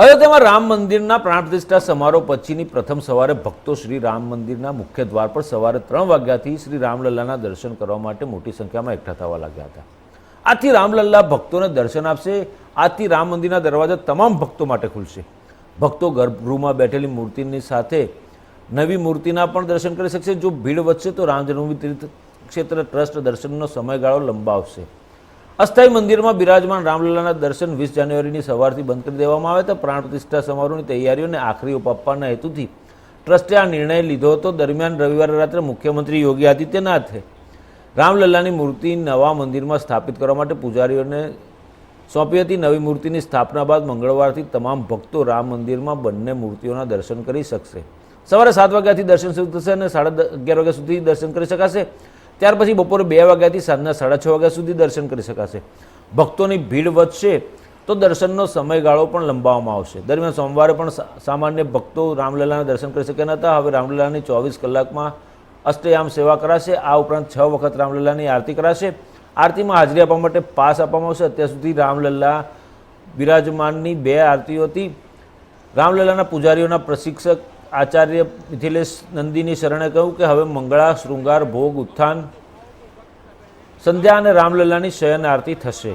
અયોધ્યામાં રામ મંદિરના પ્રાણ પ્રતિષ્ઠા સમારોહ પછીની પ્રથમ સવારે ભક્તો શ્રી રામ મંદિરના મુખ્ય દ્વાર પર સવારે ત્રણ વાગ્યાથી શ્રી રામલલ્લાના દર્શન કરવા માટે મોટી સંખ્યામાં એકઠા થવા લાગ્યા હતા. આથી રામલલ્લા ભક્તોને દર્શન આપશે આજથી રામ મંદિરના દરવાજા તમામ ભક્તો માટે ખુલશે. ભક્તો ગર્ભગૃહમાં બેઠેલી મૂર્તિની સાથે નવી મૂર્તિના પણ દર્શન કરી શકશે. જો ભીડ વધશે તો રામ જન્મભૂમિ તીર્થ ક્ષેત્ર ટ્રસ્ટ દર્શનનો સમયગાળો લંબાવશે. અસ્થાયી મંદિરમાં બિરાજમાન રામલલ્લાના દર્શન વીસ જાન્યુઆરીની સવારથી બંધ કરી દેવામાં આવે તો પ્રાણ પ્રતિષ્ઠા સમારોહની તૈયારીઓને આખરી ઓપ આપવાના હેતુથી ટ્રસ્ટે આ નિર્ણય લીધો હતો. દરમિયાન રવિવારે રાત્રે મુખ્યમંત્રી યોગી આદિત્યનાથે રામલલ્લાની મૂર્તિ નવા મંદિરમાં સ્થાપિત કરવા માટે પૂજારીઓને સોંપી હતી. નવી મૂર્તિની સ્થાપના બાદ મંગળવારથી તમામ ભક્તો રામ મંદિરમાં બંને મૂર્તિઓના દર્શન કરી શકશે. સવારે સાત વાગ્યાથી દર્શન શરૂ થશે અને સાડા અગિયાર વાગ્યા સુધી દર્શન કરી શકાશે. ત્યાર પછી બપોરે બે વાગ્યાથી સાંજના સાડા છ વાગ્યા સુધી દર્શન કરી શકાશે. ભક્તોની ભીડ વધશે તો દર્શનનો સમયગાળો પણ લંબાવવામાં આવશે. દરમિયાન સોમવારે પણ સામાન્ય ભક્તો રામલલાના દર્શન કરી શક્યા નહોતા હવે રામલલાની ચોવીસ કલાકમાં અષ્ટયામ સેવા કરાશે. આ ઉપરાંત છ વખત રામલલાની આરતી કરાશે. આરતીમાં હાજરી આપવા માટે પાસ આપવામાં આવશે. અત્યાર સુધી રામલલ્લા બિરાજમાનની બે આરતીઓ હતી રામલલાના પૂજારીઓના પ્રશિક્ષક આચાર્ય મિથિલેશ નંદીની શરણે કહ્યું કે હવે મંગળા, શૃંગાર, ભોગ, ઉત્થાન, સંધ્યા અને રામલલ્લાની શયન આરતી થશે.